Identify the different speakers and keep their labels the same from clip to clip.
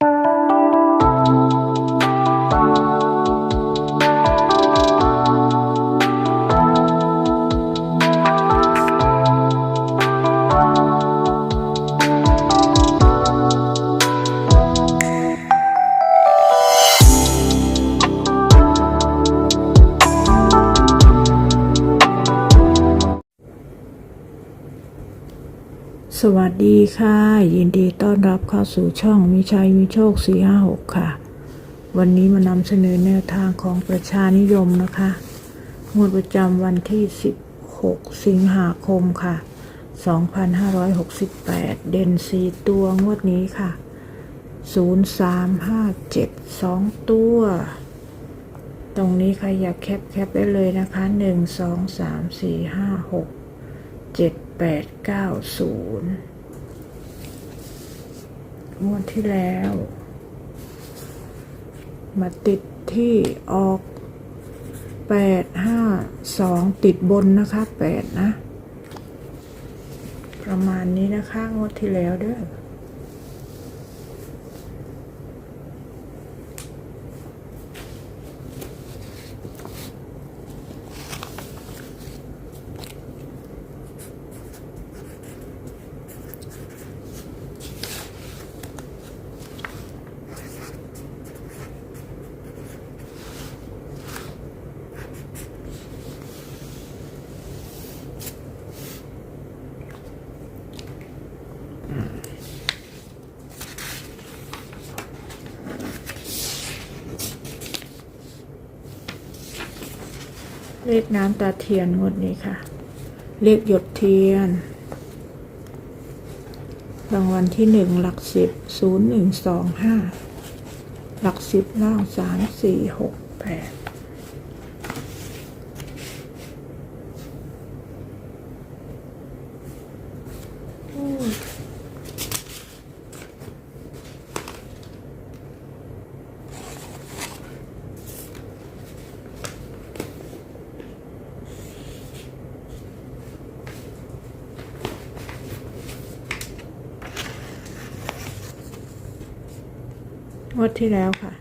Speaker 1: ส วัสดีค่ะ ยินดีต้อนรับเข้าสู่ช่องมิชัยมีโชค 456 ค่ะ วันนี้มานำเสนอแนวทางของประชานิยมนะคะงวดประจำวันที่ 16 สิงหาคมค่ะ 2568 เด่น4ตัวงวดนี้ค่ะ 0357 2 ตัว ตรงนี้ใครอยากแคปแคปได้เลยนะคะ 1 2 3 4 5 6เจ็ด แปดเก้าศูนย์งวดที่แล้ว มาติดที่ออกแปดห้าสองติดบนนะคะแปดนะ ประมาณนี้นะคะ งวดที่แล้วเด้อ เลขน้ำตาเทียนงวดนี้ค่ะ เลขหยดเทียน รางวัลที่หนึ่งหลักสิบศูนย์หนึ่งสองห้าหลักสิบล่างสามสี่หกแปด ดที่แล้วค่ะ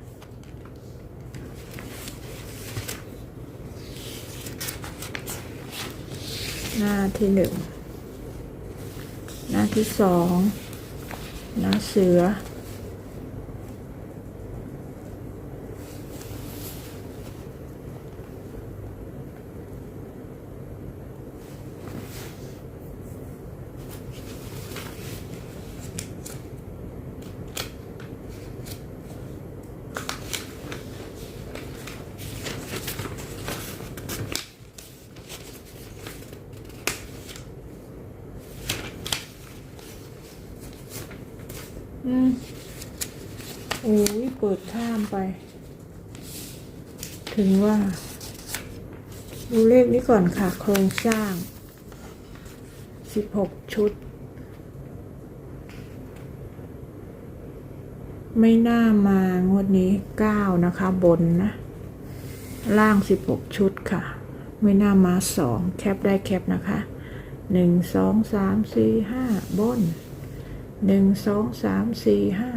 Speaker 1: หน้าที่หนึ่ง หน้าที่สอง หน้าเสือมโอ้ย เปิดข้ามไป ถึงว่า ดูเลขนี้ก่อนค่ะโครงสร้างสิบหกชุด ไม่น่ามางวดนี้เก้านะคะ บนนะ ล่างสิบหกชุดค่ะ ไม่น่ามาสองแคปได้แคปนะคะหนึ่งสองสามสี่ห้าบนหนึ่งสองสามสี่ห้า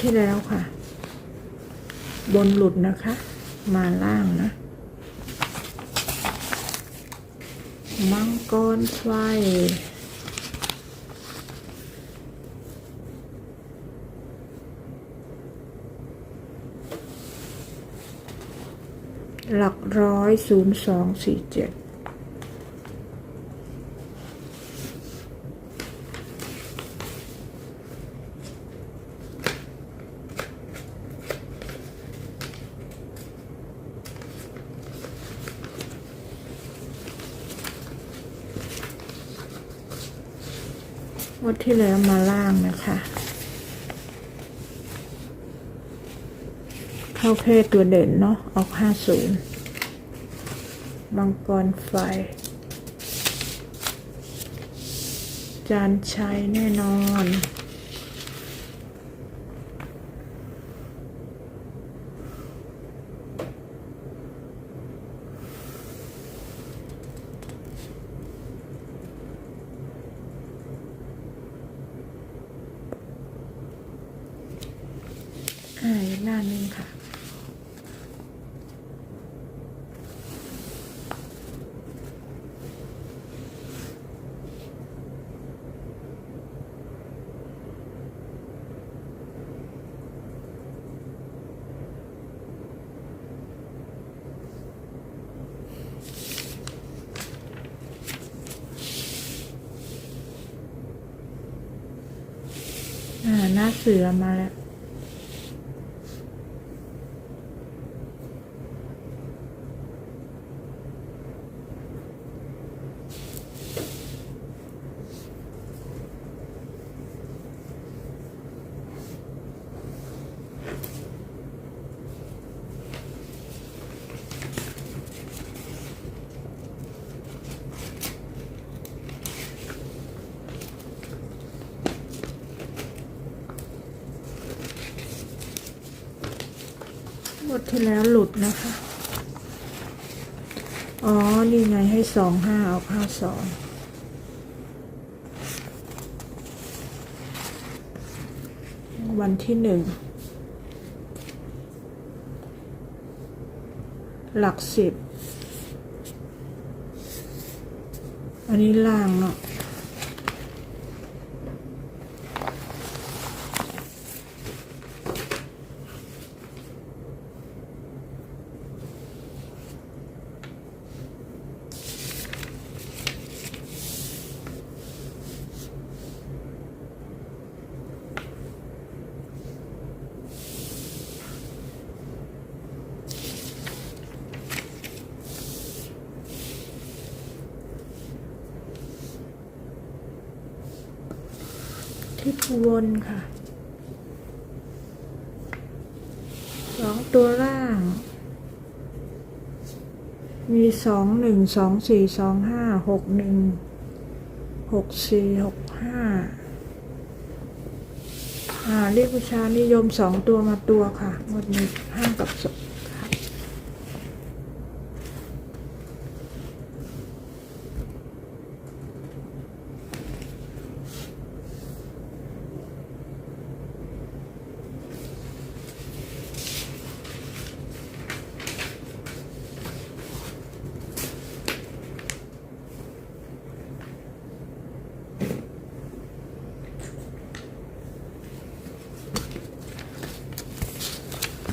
Speaker 1: ที่แล้วค่ะ บนหลุดนะคะ มาล่างนะ มังกรไฟหลักร้อยศูนย์สองสี่เจ็ด ดที่แล้วมาล่างนะคะ เข้าเพศตัวเด่นเนาะออกห้าศูนย์มังกรไฟ จานชัยแน่นอน หน้านึงค่ะอ่าหน้าเสือมาแล้ว ดที่แล้วหลุดนะคะ อ๋อ นี่ไงให้สองห้าเอาห้าสองวันที่หนึ่ง หลักสิบ อันนี้ล่างเนาะ ทิศวนค่ะสองตัวล่าง มีสองหนึ่งสองสี่สองห้าหกหนึ่งหกสี่หกห้าอ่าเรียกประชานิยมสองตัวมาตัวค่ะงวดนี้ห้ากับสอง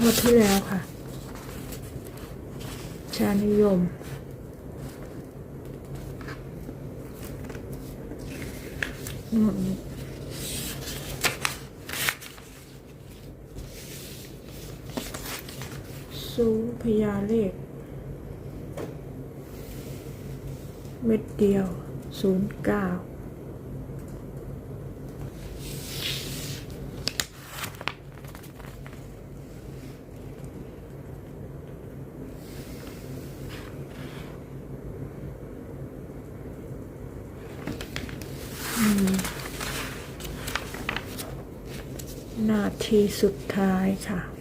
Speaker 1: วดที่แล้วค่ะ ชานิยม งวดนี้สูพญาเลข เม็ดเดียวศูนย์เก้า นา ทีสุดท้ายค่ะ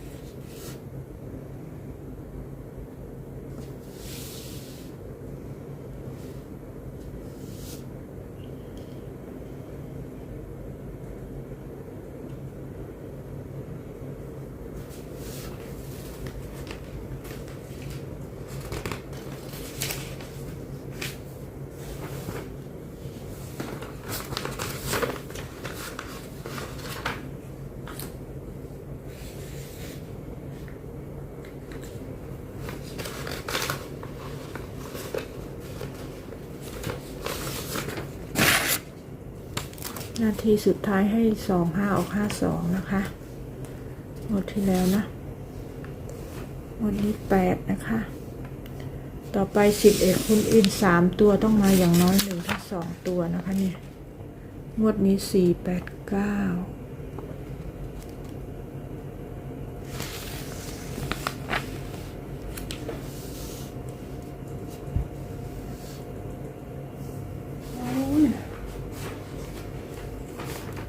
Speaker 1: ทีสุดท้ายให้สองห้าออกห้าสองนะคะหมดที่แล้วนะหมดนี้แปดนะคะ ต่อไปสิบเอ็ดคุณอินสามตัวต้องมาอย่างน้อยหนึ่งถ้าสองตัวนะคะเนี่ยงวดนี้สี่แปดเก้า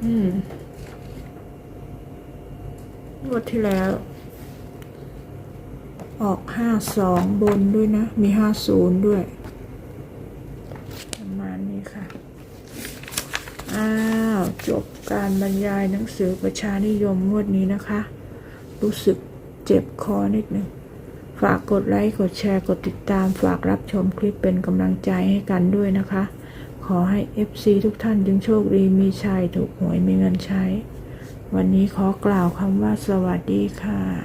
Speaker 1: อืมงวดที่แล้ว ออกห้าสองบนด้วยนะ มีห้าศูนย์ด้วย ประมาณนี้ค่ะ อ้าว จบการบรรยายหนังสือประชานิยมงวดนี้นะคะ รู้สึกเจ็บคอนิดหนึ่งฝากกดไลค์ กดแชร์ กดติดตาม ฝากรับชมคลิปเป็นกำลังใจให้กันด้วยนะคะ ขอให้ FC ทุกท่านจงโชคดีมีชัยถูกหวยมีเงินใช้ วันนี้ขอกล่าวคำว่าสวัสดีค่ะ